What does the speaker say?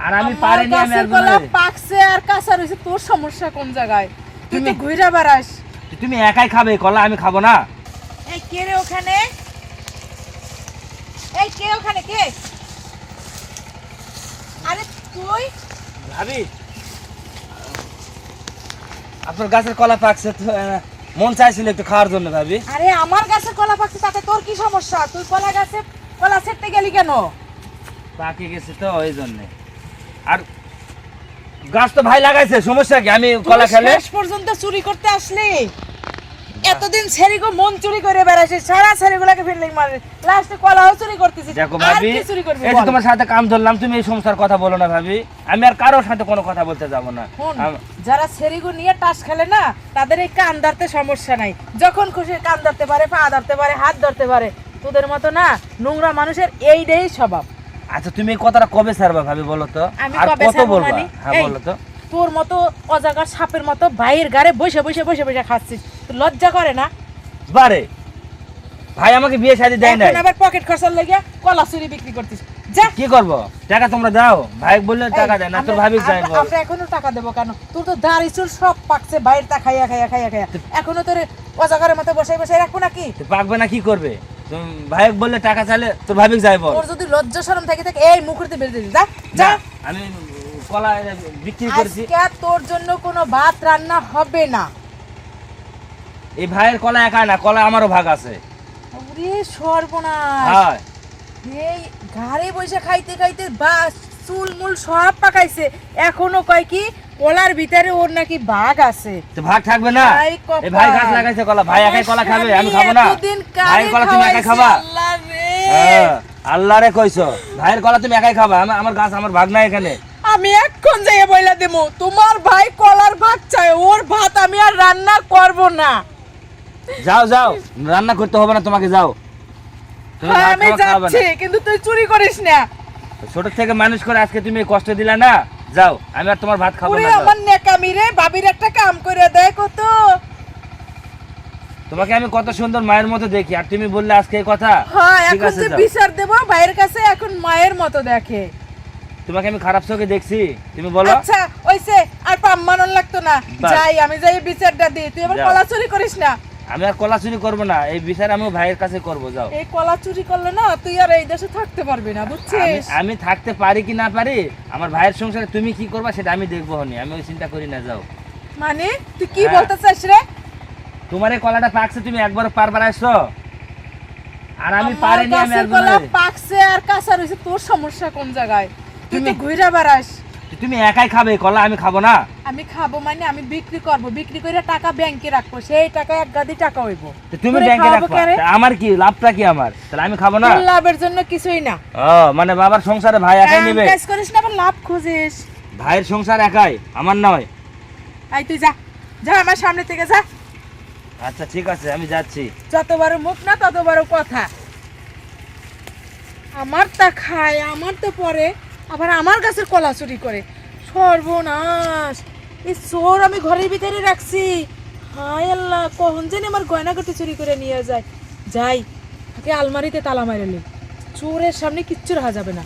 আর আমি আমার পারিনি আমি কলা পাকছে আর কাঁচা রয়েছে তোর সমস্যা কোন জায়গায়? তুই তো তুমি- ঘুরে বেড়াস। তুমি একাই খাবে কলা আমি খাব না। এই কে রে ওখানে? এই কে ওখানে কে? আরে তুই? ভাবি। আপনার গাছের কলা পাকছে তো মন চাইছিল একটু খাওয়ার জন্য ভাবি। আরে আমার গাছের কলা পাকছে তাতে তোর কি সমস্যা? তুই কলা গাছে কলা ছেড়তে গেলি কেন? পাকে গেছে তো ওই জন্যে। আর গাছ তো ভাই লাগাইছে সমস্যা কি? আমি কলা খেলে শেষ পর্যন্ত চুরি করতে আসলে। এতদিন ছেড়িগো মন চুরি করে বেড়াছিস সারা ছেড়িগুলোকে ফেললে মারে। লাস্টে কলাও চুরি করতেছিস দেখো ভাবি এই যে তোমার সাথে কাম ধরলাম তুমি এই সমস্যার কথা বলো না ভাবি। আমি আর কারোর সাথে কোনো কথা বলতে যাব না। যারা সেরিগো নিয়ে টাস খেলে না তাদের এই কান ধরতে সমস্যা নাই। যখন খুশি কান ধরতে পারে পা ধরতে পারে হাত ধরতে পারে। তোদের মতো না নোংরা মানুষের এইটাই স্বভাব। আচ্ছা তুমি এই কথাটা কবে ছাড়বা ভাবি বলো তো? আমি আর কবে কত ছাড়বো বলবা? মানে? হ্যাঁ এই, বলো তো। তোর মতো অজাগার সাপের মতো ভাইয়ের গাড়ে বসে বসে বসে বসে খাচ্ছিস তোর লজ্জা করে না? বারে। ভাই আমাকে বিয়ে শাদি দেয় না এখন আবার পকেট খরচার লেগে কলা চুরি বিক্রি করতিস। যা। কি করব? টাকা তোমরা দাও। ভাই বললে টাকা দেয় না তোর ভাবি যাই বল। আমরা এখনও টাকা দেবো কেন? তোর তো দাড়ি চুল সব পাকছে বাইরে তা খাইয়া খাইয়া খাইয়া খাইয়া। এখনও তোর অজাগারের মতো বসে বসে রাখব নাকি? তো পাকবে না কি করবে? বললে টাকা চাইলে তোর যাই বল। তোর যদি লজ্জা শরম থাকে থাকে এই মুখুরিতে বেরিয়ে দিবি যা যা। আমি কলা বিক্রি করেছি। আজকে তোর জন্য কোনো ভাত রান্না হবে না। এই ভাইয়ের কলা একা না কলা আমারও ভাগ আছে। ওরে সর্বনাশ। হ্যাঁ। এই ঘাড়ে বসে খাইতে খাইতে বাস চুল মুল সব পাকাইছে। এখনও কয় কি কলার ভিতরে ওর নাকি বাঘ আছে। তো ভাগ থাকবে না? ভাই। এই ভাই গাছ লাগাইছে কলা। ভাই একাই কলা খাবে আমি খাব না। কারে কলা তুমি একাই খাবা? আল্লাহ রে। হ্যাঁ আল্লাহ রে কইছো। ভাইয়ের কলা তুমি একাই খাবা। আমার গাছ আমার ভাগ নাই এখানে। আমি এক্ষণ যাইয়ে বইলা দেবো তোমার ভাই কলার ভাত চায় ওর ভাত আমি আর রান্না করব না। যাও যাও। রান্না করতে হবে না তোমাকে যাও। হ্যাঁ, আমি যাচ্ছি কিন্তু তুই চুরি করিস না। ছোট থেকে মানুষ করে আজকে তুমি কষ্ট দিলা না? যাও আমি আর তোমার ভাত খাব না আমার নেকামি রে ভাবির একটা কাম করে দেয় কত। তোমাকে আমি কত সুন্দর মায়ের মতো দেখি আর তুমি বললে আজকে এই কথা। হ্যাঁ এখন যে বিচার দেবো ভাইয়ের কাছে এখন মায়ের মতো দেখে। তোমাকে আমি খারাপ চোখে দেখছি তুমি বলো। আচ্ছা ওইসে আর পাম্মানন লাগতো না। যাই আমি যাই বিচারটা দিই। তুই আবার যাও। কলা করিস না। আমি আর কলা চুরি করব না এই বিচার আমি ভাইয়ের কাছে করব যাও। এই কলা চুরি করলে না তুই আর এই দেশে থাকতে পারবি না বুঝছিস? আমি থাকতে পারি কি না পারি আমার ভাইয়ের সংসারে তুমি কি করবা সেটা আমি দেখব হনি আমি ওই চিন্তা করি না যাও। মানে? তুই কি হ্যাঁ। বলতে চাস রে? তোমার এই কলাটা পাকছে তুমি একবার পারবার আসছো আর আমি আমার পারিনি আমি কলা পাকছে আর কাঁচা রয়েছে তোর সমস্যা কোন জায়গায়? তুই তো ঘুরে বেড়াস। তুমি একাই খাবে কলা আমি খাব না। আমি খাব মানে আমি বিক্রি করব বিক্রি করে টাকা ব্যাংকে রাখব সেই টাকা এক গাদি টাকা হইব। তুমি ব্যাংকে রাখবা? আমার কি লাভটা কি আমার? তাহলে আমি খাব না? লাভের জন্য কিছুই না। ও মানে বাবার সংসারে ভাই একাই নিবে? কাজ করিস না আবার লাভ খুঁজিস। ভাইয়ের সংসার একাই আমার নয়। আই তুই যা যা আমার সামনে থেকে যা। আচ্ছা ঠিক আছে আমি যাচ্ছি। যত বড় মুখ না তত বড় কথা। আমার তা খায় আমার তো পরে। আবার আমার গাছের কলা চুরি করে। সর্বনাশ। এই চোর আমি ঘরের ভিতরে রাখছি। হায় আল্লাহ, কখন যেন আমার গয়নাগাটি চুরি করে নিয়ে যায়। যাই, তাকে আলমারিতে তালা মারলে চোরের সামনে কিচ্ছু রাখা যাবে না।